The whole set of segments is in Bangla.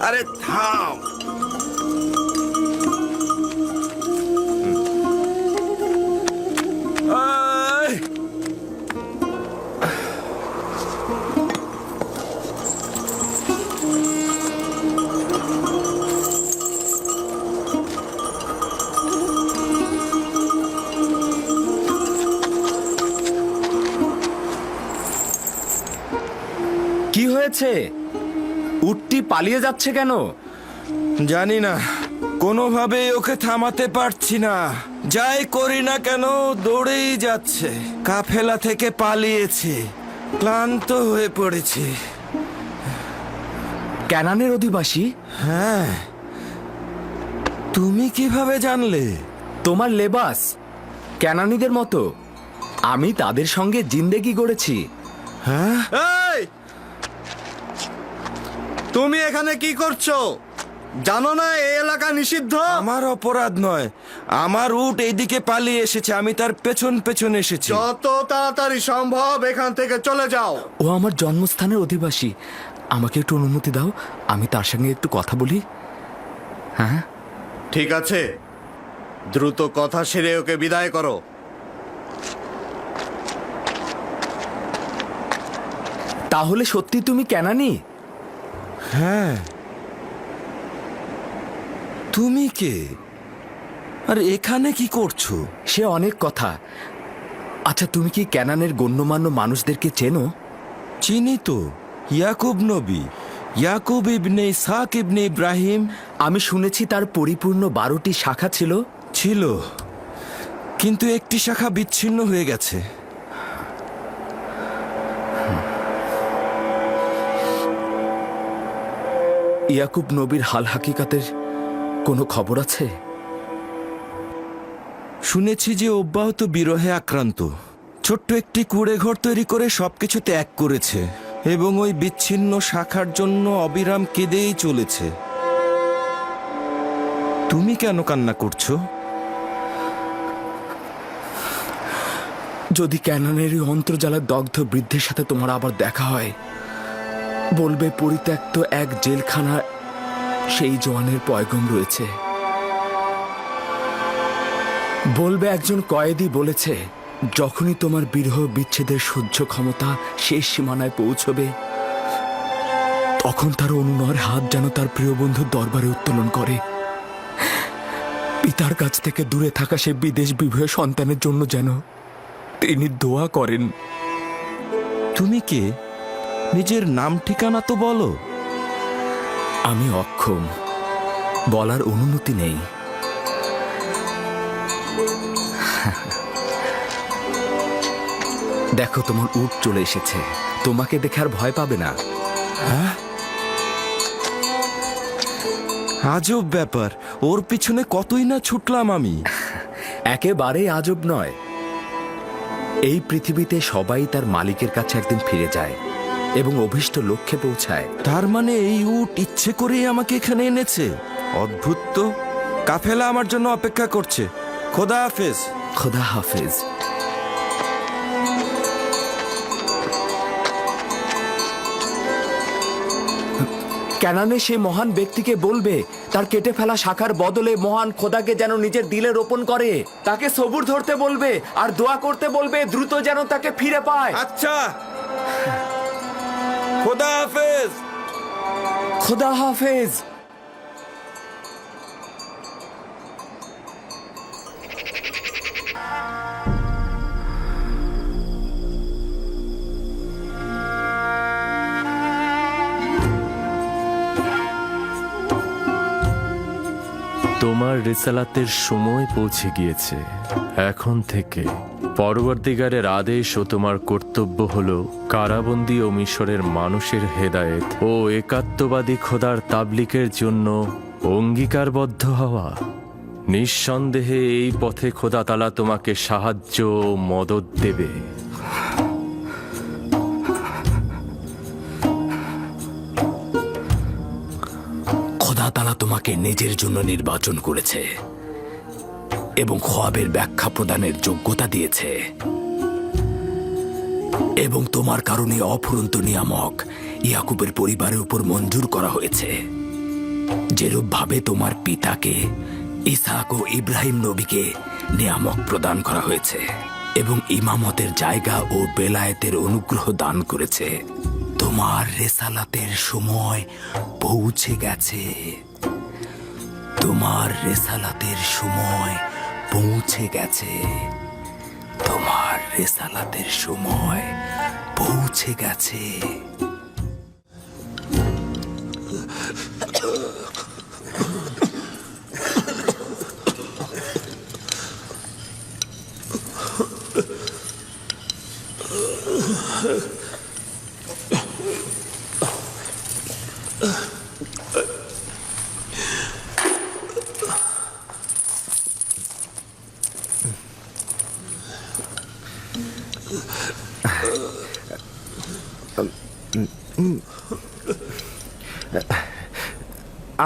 আরে থাম! কি হয়েছে পালিয়ে যাচ্ছে কেন? জানি না। কোনোভাবে ওকে থামাতে পারছি না। যাই করি না কেন দৌড়েই যাচ্ছে। কাফেলা থেকে পালিয়েছে। ক্লান্ত হয়ে পড়েছে। ক্যানানের অধিবাসী? হ্যাঁ। তুমি কীভাবে জানলে? তোমার লেবাস। ক্যানানিদের মতো। আমি তাদের সঙ্গে জিন্দেগি গড়েছি। হ্যাঁ? তুমি এখানে কি করছ? জানো না এই এলাকা নিষিদ্ধ? আমার অপরাধ নয়। আমার উট এইদিকে পালিয়ে এসেছে আমি তার পেছন পেছন এসেছি। যত তাড়াতাড়ি সম্ভব এখান থেকে চলে যাও। ও আমার জন্মস্থানের অধিবাসী। আমাকে একটু অনুমতি দাও আমি তার সঙ্গে একটু কথা বলি। হ্যাঁ? ঠিক আছে। দ্রুত কথা সেরে ওকে বিদায় করো। তাহলে সত্যি তুমি ক্যানানি হ্যাঁ। তুমি কে? আর এখানে কি করছ? সে অনেক কথা। আচ্ছা তুমি কি ক্যানানের গণ্যমান্য মানুষদেরকে চেনো? চিনি তো। ইয়াকুব নবী। ইয়াকুব ইবনে ইসাক ইবনে ইব্রাহিম। আমি শুনেছি তার পরিপূর্ণ বারোটি শাখা ছিল। ছিল। কিন্তু একটি শাখা বিচ্ছিন্ন হয়ে গেছে। ইয়াকুব নবীর হাল হাকিকাতের কোনো খবর আছে? শুনেছি যে অব্যাহত বিরহে আক্রান্ত। ছোট্ট একটি কুড়ে ঘর তৈরি করে সবকিছু ত্যাগ করেছে এবং ওই বিচ্ছিন্ন শাখার জন্য অবিরাম কেঁদেই চলেছে। তুমি কেন কান্না করছ? যদি ক্যাননের অন্তর্জালের দগ্ধ বৃদ্ধের সাথে তোমার আবার দেখা হয় বলবে, পরিত্যক্ত এক জেলখানা, সেই জোয়ানের পয়গম রয়েছে। বলবে, একজন কয়েদি বলেছে, যখনই তোমার বিরহ বিচ্ছেদের সহ্য ক্ষমতা শেষ সীমানায় পৌঁছবে, তখন তার অনুনয়ের হাত যেন তার প্রিয় বন্ধুর দরবারে উত্তোলন করে। পিতার কাছ থেকে দূরে থাকা সে বিদেশ বিভয় সন্তানের জন্য যেন তিনি দোয়া করেন। তুমি কে? নিজের নাম ঠিকানা তো বলো। আমি অক্ষম। বলার অনুমতি নেই। দেখো তোমার উট চলে এসেছে। তোমাকে দেখে আর ভয় পাবে না। আজব ব্যাপার। ওর পিছনে কতই না ছুটলাম আমি। একেবারেই আজব নয়। এই পৃথিবীতে সবাই তার মালিকের কাছে একদিন ফিরে যায়। এবং অভীষ্ট লক্ষ্যে পৌঁছায়। তার মানে এই উট ইচ্ছে করেই আমাকে এখানে এনেছে। অদ্ভুত তো। কাফেলা আমার জন্য অপেক্ষা করছে। খোদা হাফেজ। খোদা হাফেজ। ক্যানানে সে মহান ব্যক্তিকে বলবে তার কেটে ফেলা শাখার বদলে মহান খোদাকে যেন নিজের দিলে রোপণ করে। তাকে সবুর ধরতে বলবে আর দোয়া করতে বলবে দ্রুত যেন তাকে ফিরে পায়। আচ্ছা। খোদা হাফেজ। খোদা হাফেজ। তোমার রেসালাতের সময় পৌঁছে গিয়েছে। এখন থেকে পরবর্তীকারের আদেশ ও তোমার কর্তব্য হল কারাবন্দী ও মিশরের মানুষের হেদায়েত ও একাত্মবাদী খোদার তাবলিকের জন্য অঙ্গীকারবদ্ধ হওয়া। নিঃসন্দেহে এই পথে খোদা তালা তোমাকে সাহায্য ও মদত দেবে। খোদা তালা তোমাকে নিজের জন্য নির্বাচন করেছে। এবং খোয়াবের ব্যাখ্যা প্রদানের যোগ্যতা দিয়েছে। এবং তোমার কারণে অফুরন্ত নিয়ামক ইয়াকুবের পরিবারের উপর মঞ্জুর করা হয়েছে। যেরূপ ভাবে তোমার পিতাকে ইসাক ও ইব্রাহিম নবীকে নিয়ামক প্রদান করা হয়েছে এবং ইমামতের জায়গা ও বেলায়েতের অনুগ্রহ দান করেছে, তোমার রেসালাতের সময় পৌঁছে গেছে। তোমার রেসালাতের সময় পৌঁছে গেছে। তোমার রেসালাতের সময় পৌঁছে গেছে।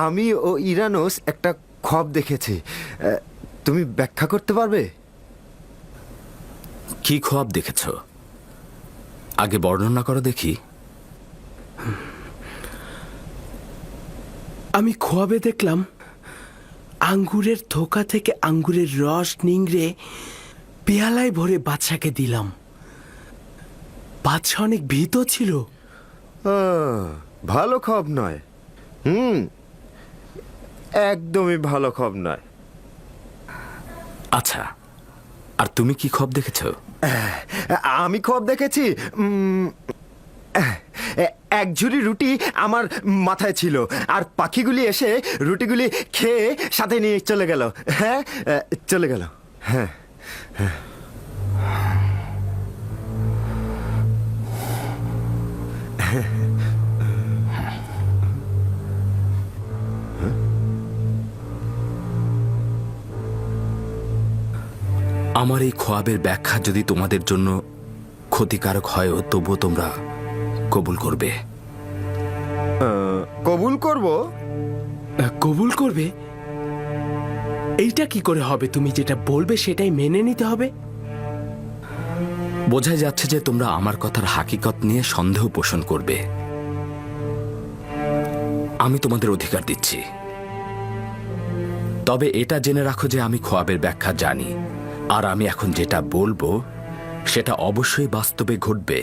আমি ও ইরানোস একটা খব দেখেছি। তুমি ব্যাখ্যা করতে পারবে? কি খোয়াব দেখেছ? আগে বর্ণনা করো দেখি। আমি খোয়াবে দেখলাম আঙ্গুরের থোকা থেকে আঙ্গুরের রস নিংড়ে পেয়ালায় ভরে বাদশাকে দিলাম। বাদশা অনেক ভীত ছিল। ভালো খব নয়। হুম একদমই ভালো খব নয়। আচ্ছা আর তুমি কি খব দেখেছ? আমি খব দেখেছি এক ঝুড়ি রুটি আমার মাথায় ছিল আর পাখিগুলি এসে রুটিগুলি খেয়ে সাথে নিয়ে চলে গেল। হ্যাঁ চলে গেল। হ্যাঁ হ্যাঁ। আমার এই খোয়াবের ব্যাখ্যা যদি তোমাদের জন্য ক্ষতিকারক হয়ও তবুও তোমরা কবুল করবে। কবুল করব? কবুল করবে? এইটা কি করে হবে? তুমি যেটা বলবে সেটাই মেনে নিতে হবে? বোঝাই যাচ্ছে যে তোমরা আমার কথার হাকিকত নিয়ে সন্দেহ পোষণ করবে। আমি তোমাদের অধিকার দিচ্ছি। তবে এটা জেনে রাখো যে আমি খোয়াবের ব্যাখ্যা জানি। আর আমি এখন যেটা বলব সেটা অবশ্যই বাস্তবে ঘটবে।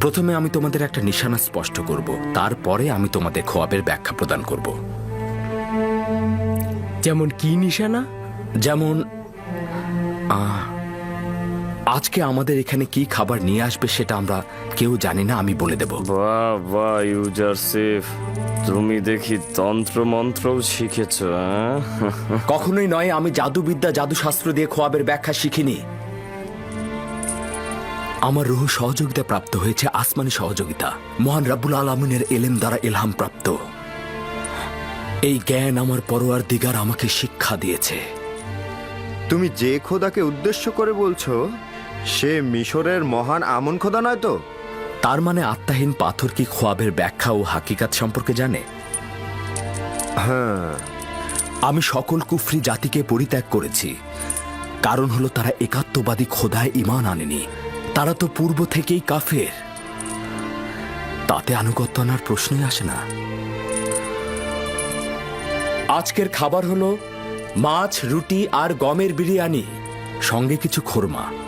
প্রথমে আমি তোমাদের একটা নিশানা স্পষ্ট করব তারপরে আমি তোমাদের খোয়াবের ব্যাখ্যা প্রদান করব। যেমন কি নিশানা? যেমন আহ, আজকে আমাদের এখানে কি খাবার নিয়ে আসবে সেটা আমরা কেউ জানি না আমি বলে দেব। বাহ বাহ ইউজারসিফ তুমি দেখি তন্ত্র মন্ত্রও শিখেছ হ্যাঁ? কখনোই নয় আমি জাদুবিদ্যা জাদুশাস্ত্র দিয়ে খোয়াবের ব্যাখ্যা শিখিনি। আমার রুহ সহযোগিতা প্রাপ্ত হয়েছে আসমানি সহযোগিতা। মহান রাব্বুল আলমিনের এলেম দ্বারা এলহাম প্রাপ্ত। এই জ্ঞান আমার পরোয়ার দিগার আমাকে শিক্ষা দিয়েছে। তুমি যে খোদাকে উদ্দেশ্য করে বলছো সে মিশরের মহান আমন খোদা নয় তো? তার মানে আত্মাহীন পাথর কি খোয়াবের ব্যাখ্যা ও হাকিকাত সম্পর্কে জানে? হ্যাঁ। আমি সকল কুফরি জাতিকে পরিত্যাগ করেছি। কারণ হলো তারা একাত্মবাদী খোদায় ইমান আনেনি। তারা তো পূর্ব থেকেই কাফের। তাতে আনুগত্য আনার প্রশ্নই আসে না। আজকের খাবার হলো মাছ রুটি আর গমের বিরিয়ানি সঙ্গে কিছু খোরমা।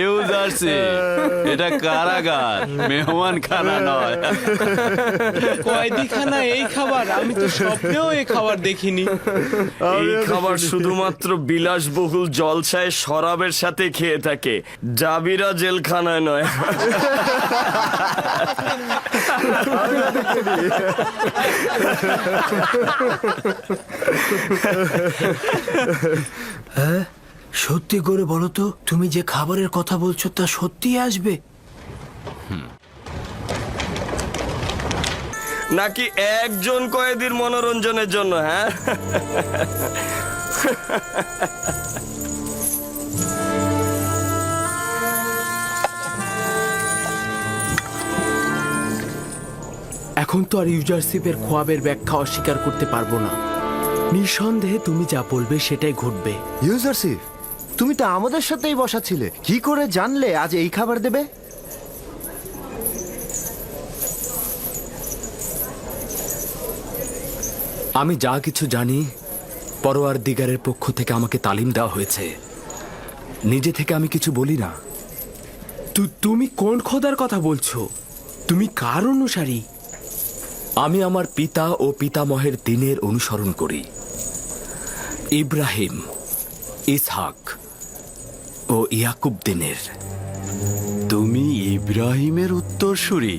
ইউজারসিফ এটা কারাগার মেহমান খানা নয়। কয়দিখানা এই খাবার? আমি তো স্বপ্নেও এই খাবার দেখিনি। এই খাবার শুধুমাত্র বিলাসবহুল জলসায় শরাবের সাথে খেয়ে থাকে। জাবিরা জেলখানায় নয়। সত্যি করে বলো তো, তুমি যে খাবারের কথা বলছো তা সত্যি আসবে? নাকি একজন কয়েদির মনোরঞ্জনের জন্য হ্যাঁ? এখন তো আর ইউজারশিপের খোয়াবের ব্যাখ্যা অস্বীকার করতে পারব না। নিঃসন্দেহে তুমি যা বলবে সেটাই ঘটবে। ইউজারশিপ তুমি তো আমাদের সাথেই বসা ছিলে কি করে জানলে আজ এই খাবার দেবে? আমি যা কিছু জানি পরোয়ার দিগারের পক্ষ থেকে আমাকে তালিম দেওয়া হয়েছে। নিজে থেকে আমি কিছু বলি না। তুমি কোন খোদার কথা বলছো? তুমি কার অনুসারী? আমি আমার পিতা ও পিতামহের দিনের অনুসরণ করি। ইব্রাহিম ইসহাক ও ইয়াকুব দিনের। তুমি ইব্রাহিমের উত্তরসূরি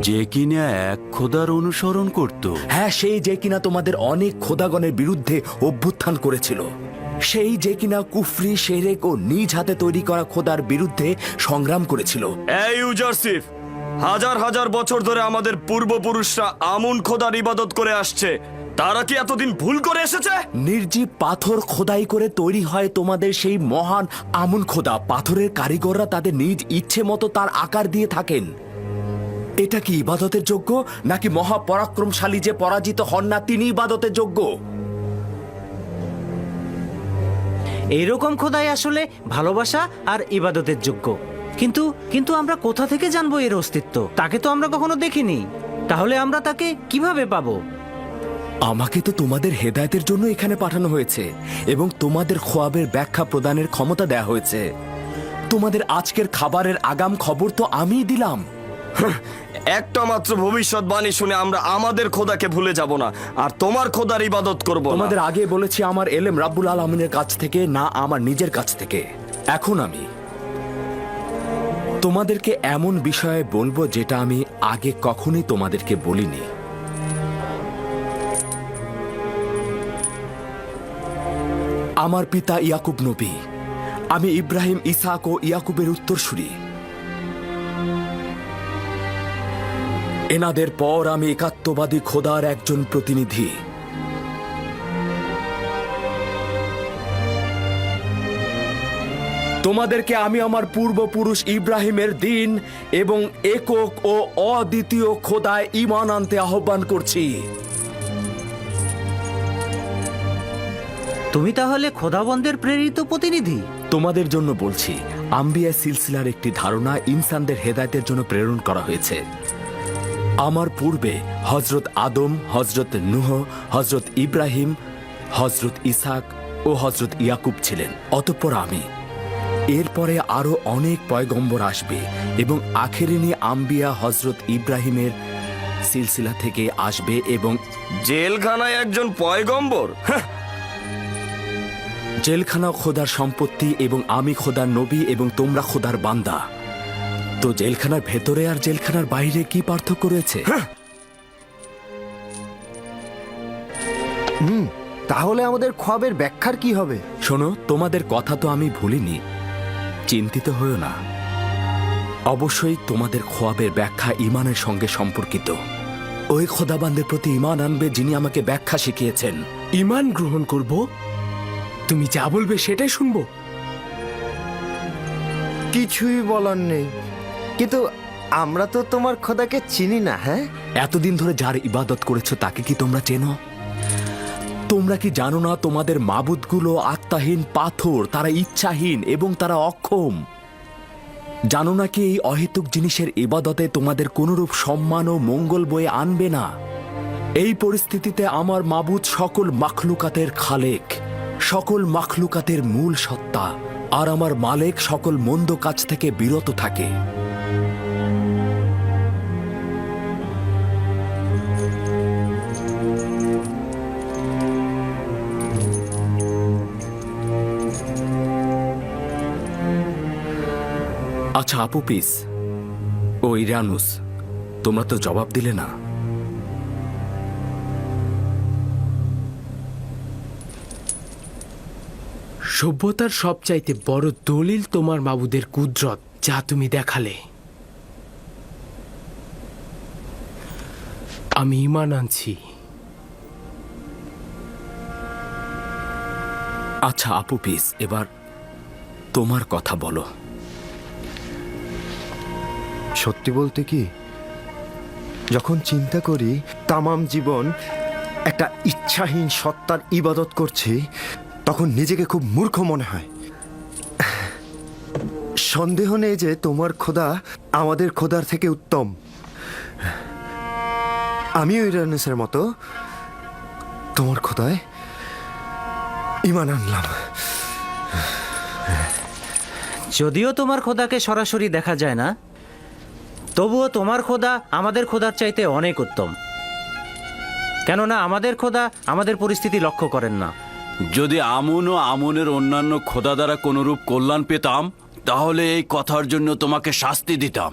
যে কিনা এক খোদার অনুসরণ করত। হ্যাঁ সেই যে কিনা তোমাদের অনেক খোদাগণের বিরুদ্ধে অভ্যুত্থান করেছিল। সেই যে কিনা কুফরি শেরেক ও নিজ হাতে তৈরি করা খোদার বিরুদ্ধে সংগ্রাম করেছিল। এই হাজার হাজার বছর ধরে আমাদের পূর্বপুরুষরা আমুন খোদার ইবাদত করে আসছে। তারা কি এতদিন ভুল করে এসেছে? নির্জীব পাথর খোদাই করে তৈরি হয় তোমাদের সেই মহান আমুন খোদা। পাথরের কারিগররা তাদের নিজ ইচ্ছে মতো তার আকার দিয়ে থাকেন। এটা কি ইবাদতের যোগ্য? নাকি মহাপরাক্রমশালী যে পরাজিত হন না তিনি ইবাদতের যোগ্য? এইরকম খোদাই আসলে ভালোবাসা আর ইবাদতের যোগ্য। কিন্তু কিন্তু আমরা কোথা থেকে জানব এর অস্তিত্ব? তাকে তো আমরা কখনো দেখিনি। তাহলে আমরা তাকে কীভাবে পাবো? আমাকে তো তোমাদের হেদায়তের জন্য এখানে পাঠানো হয়েছে এবং তোমাদের খোয়াবের ব্যাখ্যা প্রদানের ক্ষমতা দেয়া হয়েছে। তোমাদের আজকের খাবারের আগাম খবর তো আমিই দিলাম। একটা মাত্র ভবিষ্যৎবাণী শুনে আমরা আমাদের খোদাকে ভুলে যাব না আর তোমার খোদার ইবাদত করব না। তোমাদের আগে বলেছি আমার এলেম রাব্বুল আলমিনের কাছ থেকে না আমার নিজের কাছ থেকে। এখন আমি তোমাদেরকে এমন বিষয়ে বলব যেটা আমি আগে কখনোই তোমাদেরকে বলিনি। আমার পিতা ইয়াকুব নবী, আমি ইব্রাহিম, ইসাক ও ইয়াকুবের উত্তরসূরি। এনাদের পর আমি একাত্মবাদী খোদার একজন প্রতিনিধি। তোমাদেরকে আমি আমার পূর্বপুরুষ ইব্রাহিমের দিন এবং একক ও অদ্বিতীয় খোদায় ইমান আনতে আহ্বান করছি। তুমি তাহলে খোদাবন্দের প্রেরিত প্রতিনিধি? তোমাদের জন্য বলছি আম্বিয়া সিলসিলার একটি ধারণা ইনসানদের হেদায়তের জন্য প্রেরণ করা হয়েছে। আমার পূর্বে হজরত আদম হজরত নুহ হজরত ইব্রাহিম হজরত ইসাক ও হজরত ইয়াকুব ছিলেন অতঃপর আমি এরপরে আরও অনেক পয়গম্বর আসবে এবং আখেরিনী আম্বিয়া হজরত ইব্রাহিমের সিলসিলা থেকে আসবে এবং জেলখানায় একজন পয়গম্বর? হ্যাঁ, জেলখানা খোদার সম্পত্তি এবং আমি খোদার নবী এবং তোমরা খোদার বান্দা। তো জেলখানার ভেতরে আর জেলখানার বাইরে কি পার্থক্য রয়েছে? তাহলে আমাদের খোয়াবের ব্যাখ্যার কি হবে? শোনো তোমাদের কথা তো আমি ভুলিনি। চিন্তিত হও না। অবশ্যই তোমাদের খোয়াবের ব্যাখ্যা ইমানের সঙ্গে সম্পর্কিত। ওই খোদাবান্দের প্রতি ইমান আনবে যিনি আমাকে ব্যাখ্যা শিখিয়েছেন। ইমান গ্রহণ করব? তুমি যা বলবে সেটাই শুনব। কিছুই বলার নেই। কিন্তু আমরা তো তোমার খোদাকে চিনি না হ্যাঁ? এতদিন ধরে যার ইবাদত করেছ তাকে কি তোমরা চেনো? তোমরা কি জানো না তোমাদের মাবুদগুলো আত্মাহীন পাথর, তারা ইচ্ছাহীন এবং তারা অক্ষম? জানো না কি এই অহেতুক জিনিসের ইবাদতে তোমাদের কোনরূপ সম্মান ও মঙ্গল বয়ে আনবে না? এই পরিস্থিতিতে আমার মাবুদ সকল মাখলুকাতের খালেক, সকল মাখলুকাতের মূল সত্তা, আর আমার মালেক সকল মন্দ কাজ থেকে বিরত থাকে। আচ্ছা আপু পিস ও, ইরানুস, তোমরা তো জবাব দিলে না। সভ্যতার সবচাইতে বড় দলিল তোমার মাবুদের কুদরত, যা তুমি দেখালে। আমি ইমান আনছি। আচ্ছা আপু পিস এবার তোমার কথা বলো। সত্যি বলতে কি, যখন চিন্তা করি, তামাম জীবন একটা ইচ্ছাহীন সত্তার ইবাদত করছি, তখন নিজেকে খুব মূর্খ মনে হয়। সন্দেহ নেই যে তোমার খোদা আমাদের খোদার থেকে উত্তম। আমিও ইরানুসের মতো তোমার খোদায় ইমান আনলাম। যদিও তোমার খোদাকে সরাসরি দেখা যায় না তবুও তোমার খোদা আমাদের খোদার চাইতে অনেক উত্তম। কেননা আমাদের খোদা আমাদের পরিস্থিতি লক্ষ্য করেন না। যদি আমন ও আমনের অন্যান্য খোদা দ্বারা কোনরূপ কল্যাণ পেতাম, তাহলে এই কথার জন্য তোমাকে শাস্তি দিতাম।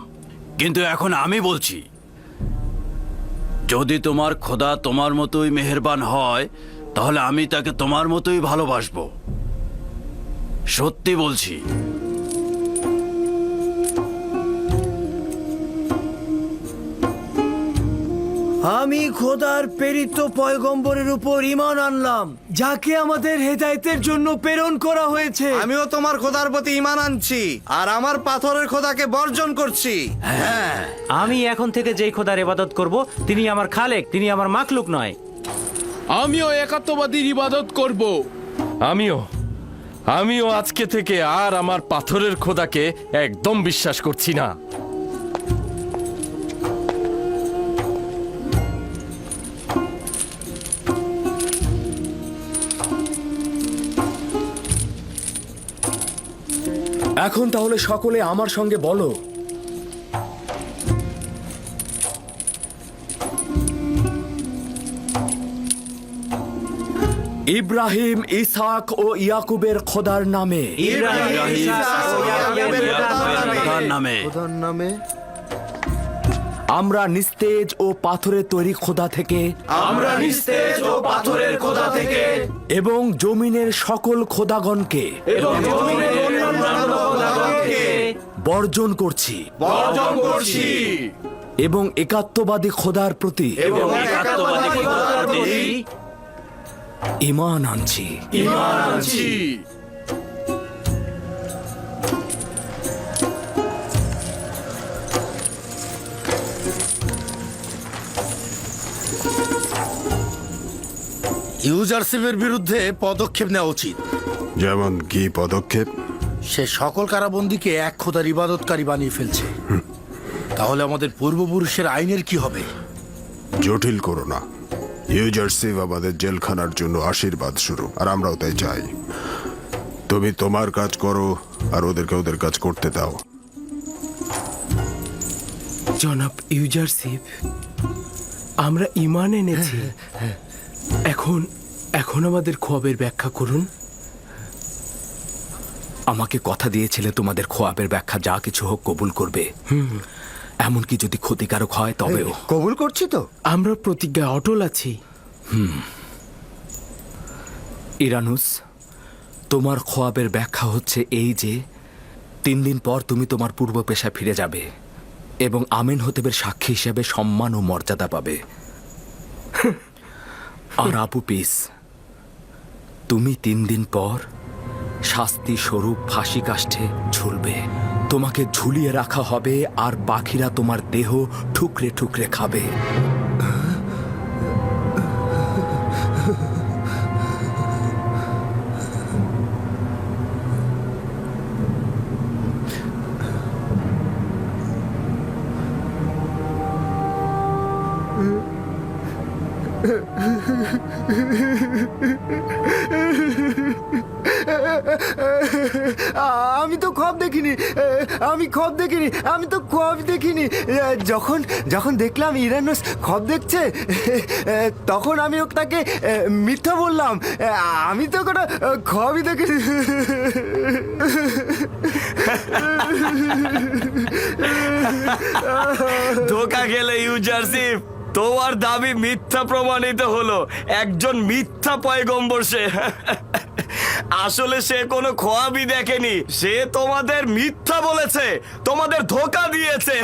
কিন্তু এখন আমি বলছি, যদি তোমার খোদা তোমার মতোই মেহেরবান হয়, তাহলে আমি তাকে তোমার মতোই ভালোবাসবো। সত্যি বলছি আমি খোদার প্রেরিত পয়গম্বরের উপর ইমান আনলাম যাকে আমাদের হেদায়েতের জন্য প্রেরণ করা হয়েছে। আমিও তোমার খোদার প্রতি ইমান আনছি আর আমার পাথরের খোদাকে বর্জন করছি। হ্যাঁ। আমি এখন থেকে যেই খোদার ইবাদত করব তিনি আমার খালেক তিনি আমার মাখলুক নয়। আমিও একাত্মবাদীর ইবাদত করব। আমিও আমিও আজকে থেকে আর আমার পাথরের খোদাকে একদম বিশ্বাস করছি না। এখন তাহলে সকলে আমার সঙ্গে বলো। ইব্রাহিম ইসাক ও ইয়াকুবের খোদার নামে। নামে। আমরা নিস্তেজ ও পাথরের তৈরি খোদা থেকে। আমরা নিস্তেজ ও পাথরের খোদা থেকে। এবং জমিনের সকল খোদাগণকে। বর্জন করছি। বর্জন করছি। এবং একাত্মবাদী খোদার প্রতি এবং একাত্মবাদী খোদার প্রতি ইমান আনছি। ঈমান আনছি। ইউজারশিপের বিরুদ্ধে পদক্ষেপ নেওয়া উচিত। যেমন কি পদক্ষেপ? সে সকল কারাবন্দীকে এক খোদার ইবাদতকারী বানিয়ে ফেলছে। তাহলে আমাদের পূর্বপুরুষের আইনের কি হবে? জটিল করো না। ইউজারসিভ আমাদের জেলখানার জন্য আশীর্বাদ শুরু আর আমরাও তাই চাই। তুমি তোমার কাজ করো আর ওদেরকে ওদের কাজ করতে দাও। জনাব ইউজারশিপ আমরা ইমান এনেছি। এখন এখন আমাদের খোয়াবের ব্যাখ্যা করুন। আমাকে কথা দিয়েছিলে তোমাদের খোয়াবের ব্যাখ্যা যা কিছু হোক কবুল করবে। এমনকি যদি ক্ষতিকারক হয় তবেও। কবুল করছি তো? আমরা প্রতিজ্ঞায় অটল আছি। ইরানুস তোমার খোয়াবের ব্যাখ্যা হচ্ছে এই যে তিন দিন পর তুমি তোমার পূর্ব পেশা ফিরে যাবে এবং আমিন হতেবের সাক্ষী হিসেবে সম্মান ও মর্যাদা পাবে। আর আপু পিস তুমি তিন দিন পর শাস্তি স্বরূপ ফাঁসি কাষ্ঠে ঝুলবে। তোমাকে ঝুলিয়ে রাখা হবে আর পাখিরা তোমার দেহ ঠুকরে ঠুকরে খাবে। আমি তো খব দেখিনি, আমি খব দেখিনি, আমি তো খব দেখিনি। যখন যখন দেখলাম ইরানোস খব দেখছে, তখন আমি তাকে মিথ্যা বললাম। আমি তো কোনো খবই দেখিনি। ধোকা গেলে ইউজারশিপ। তোমার দাবি মিথ্যা প্রমাণিত হলো। একজন মিথ্যা পয়গম্বর সে। আসলে সে কোনো খোয়াবি দেখেনি। সে তোমাদের মিথ্যা বলেছে, তোমাদের ধোকা দিয়েছে।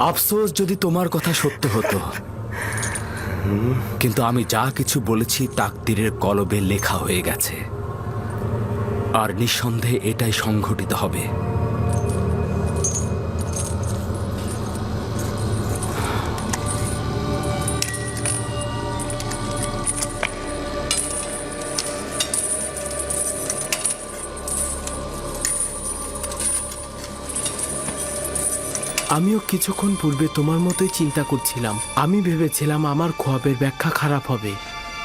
আফসোস যদি তোমার কথা সত্য হতো। কিন্তু আমি যা কিছু বলেছি, তাকদিরের কলবে লেখা হয়ে গেছে। আর নিঃসন্দেহে এটাই সংঘটিত হবে। আমিও কিছুক্ষণ পূর্বে তোমার মতোই চিন্তা করছিলাম। আমি ভেবেছিলাম আমার খোয়াবের ব্যাখ্যা খারাপ হবে।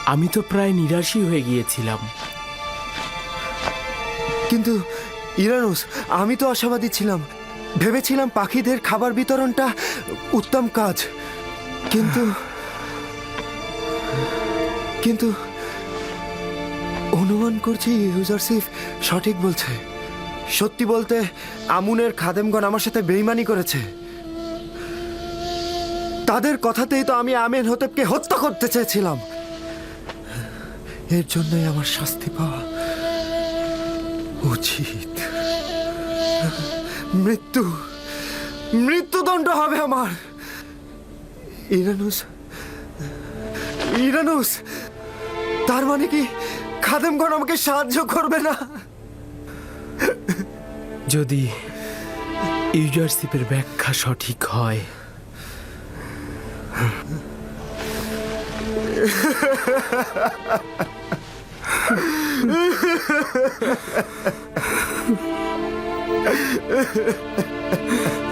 আমি তো প্রায় নিরাশই হয়ে গিয়েছিলাম। কিন্তু, ইরানুস, আমি তো আশাবাদী ছিলাম। ভেবেছিলাম পাখিদের খাবার বিতরণটা উত্তম কাজ। কিন্তু কিন্তু, অনুমান করছি ইউজারসিফ সঠিক বলছে। সত্যি বলতে, আমুনের খাদেমগণ আমার সাথে বেইমানি করেছে। তাদের কথাতেই তো আমি আমেন হতেবকে হত্যা করতে চেয়েছিলাম। এর জন্যই আমার শাস্তি পাওয়া উচিত। মৃত্যু মৃত্যুদণ্ড হবে আমার। ইরানুস ইরানুস তার মানে কি খাদেমগণ আমাকে সাহায্য করবে না? যদি ইউজারশিপের ব্যাখ্যা সঠিক হয়। Ha ha ha ha ha!